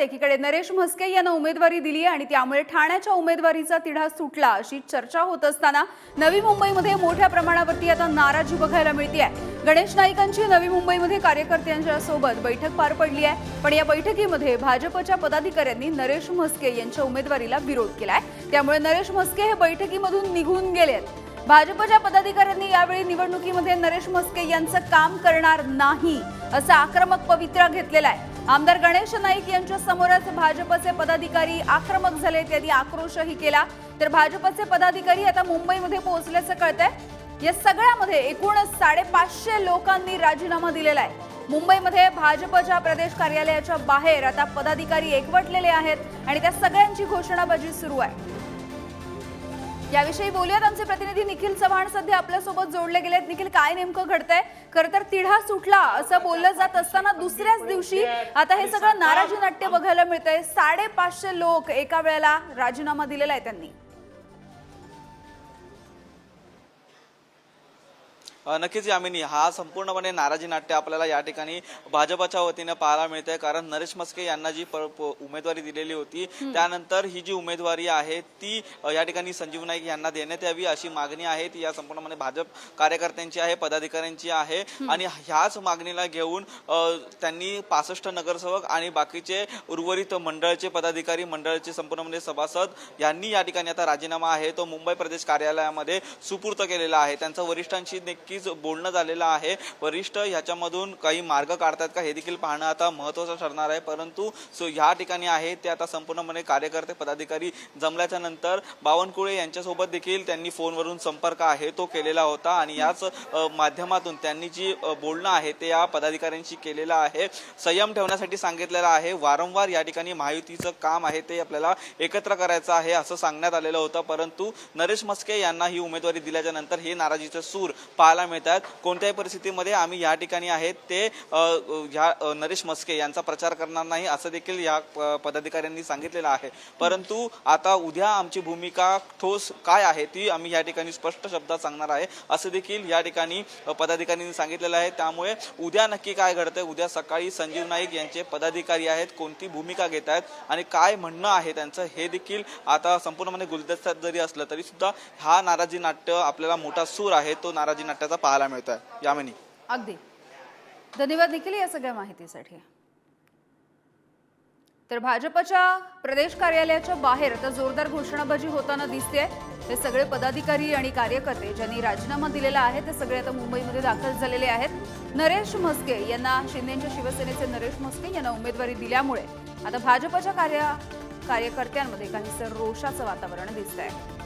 पाहूयात एकीकडे नरेश म्हस्के यांना उमेदवारी दिली आणि त्यामुळे ठाण्याच्या उमेदवारीचा तिढा सुटला अशी चर्चा होत असताना नवी मुंबईमध्ये मोठ्या प्रमाणावरती आता नाराजी बघायला मिळते गणेश नाईकांची नवी मुंबईमध्ये कार्यकर्त्यांच्या सोबत बैठक पार पडली आहे. पण या बैठकीमध्ये भाजपच्या पदाधिकाऱ्यांनी नरेश म्हस्के यांच्या उमेदवारीला विरोध केलाय. त्यामुळे नरेश म्हस्के हे बैठकीमधून निघून गेलेत भाजपच्या पदाधिकाऱ्यांनी यावेळी निवडणुकीमध्ये नरेश म्हस्के यांचं काम करणार नाही असा आक्रमक पवित्रा घेतलेला आहे. आमदार गणेश नाईक यांच्या समोरच भाजपचे पदाधिकारी आक्रमक झाले त्यांनी आक्रोशही केला. तर भाजपचे पदाधिकारी आता मुंबईमध्ये पोहोचल्याचं कळतंय. या सगळ्यामध्ये एकूण साडेपाचशे लोकांनी राजीनामा दिलेला आहे. मुंबईमध्ये भाजपच्या प्रदेश कार्यालयाच्या बाहेर आता पदाधिकारी एकवटलेले आहेत आणि त्या सगळ्यांची घोषणाबाजी सुरू आहे. याविषयी बोलूयात. आमचे प्रतिनिधी निखिल चव्हाण सध्या आपल्यासोबत जोडले गेलेत. निखिल काय नेमकं घडतंय? खरं तर तिढा सुटला असं बोललं जात असताना दुसऱ्याच दिवशी आता हे सगळं नाराजी नाट्य बघायला मिळतंय. साडेपाचशे लोक एका वेळेला राजीनामा दिलेला आहे त्यांनी. नक्कीच यामिनी हा संपूर्णपणे नाराजी नाट्य आपल्याला या ठिकाणी भाजपच्या वतीने पाहायला मिळते कारण नरेश मस्के यांना जी उमेदवारी दिलेली होती त्यानंतर ही जी उमेदवारी आहे ती या ठिकाणी संजीव नाईक यांना देण्यात यावी अशी मागणी आहे. ती या संपूर्णपणे भाजप कार्यकर्त्यांची आहे पदाधिकाऱ्यांची आहे. आणि ह्याच मागणीला घेऊन त्यांनी पासष्ट नगरसेवक आणि बाकीचे उर्वरित मंडळाचे पदाधिकारी मंडळाचे संपूर्णपणे सभासद यांनी या ठिकाणी आता राजीनामा आहे. तो मुंबई प्रदेश कार्यालयामध्ये सुपूर्त केलेला आहे. त्यांचं वरिष्ठांशी नक्कीच बोलणं झालेलं आहे. वरिष्ठ ह्याच्यामधून काही मार्ग काढतात का? हे देखील पाहणं आता महत्त्वाचं ठरणार आहे. परंतु सो ह्या ठिकाणी आहे ते आता संपूर्णपणे कार्यकर्ते पदाधिकारी जमल्याच्या नंतर बावनकुळे यांच्यासोबत देखील त्यांनी फोनवरून संपर्क आहे तो केलेला होता. आणि याच माध्यमातून त्यांनी जी बोलणं आहे ते या पदाधिकाऱ्यांशी केलेलं आहे. संयम ठेवण्यासाठी सांगितलेलं आहे. वारंवार या ठिकाणी महायुतीचं काम आहे ते आपल्याला एकत्र करायचं आहे असं सांगण्यात आलेलं होतं. परंतु नरेश मस्के यांना ही उमेदवारी दिल्याच्या नंतर हे नाराजीचं सूर पाहायला मिळतात. कोणत्याही परिस्थितीमध्ये आम्ही या ठिकाणी आहेत. ते ह्या नरेश मस्के यांचा प्रचार करणार नाही असं देखील या पदाधिकाऱ्यांनी सांगितलेलं आहे. परंतु आता उद्या आमची भूमिका ठोस काय आहे ती आम्ही या ठिकाणी स्पष्ट शब्दात सांगणार आहे. असं देखील या ठिकाणी पदाधिकाऱ्यांनी सांगितलेलं आहे. त्यामुळे उद्या नक्की काय घडतंय? उद्या सकाळी संजीव नाईक यांचे पदाधिकारी आहेत. कोणती भूमिका घेत आहेत? आणि काय म्हणणं आहे त्यांचं? हे देखील आता संपूर्णपणे गुलदस्त्यात जरी असलं तरी सुद्धा हा नाराजी नाट्य आपल्याला मोठा सूर आहे. तो नाराजी नाट्याचा पाहायला मिळतोय. यामिनी अगदी. धन्यवाद निखिल या सगळ्या माहितीसाठी. तर भाजपच्या प्रदेश कार्यालयाच्या बाहेर आता जोरदार घोषणाबाजी होताना दिसते हे सगळे पदाधिकारी आणि कार्यकर्ते ज्यांनी राजीनामा दिलेला आहे ते सगळे आता मुंबईमध्ये दाखल झालेले आहेत. नरेश म्हस्के यांना शिंदेच्या शिवसेनेचे नरेश म्हस्के यांना उमेदवारी दिल्यामुळे आता भाजपच्या कार्य कार्यकर्त्यांमध्ये काहीसं रोषाचं वातावरण दिसत आहे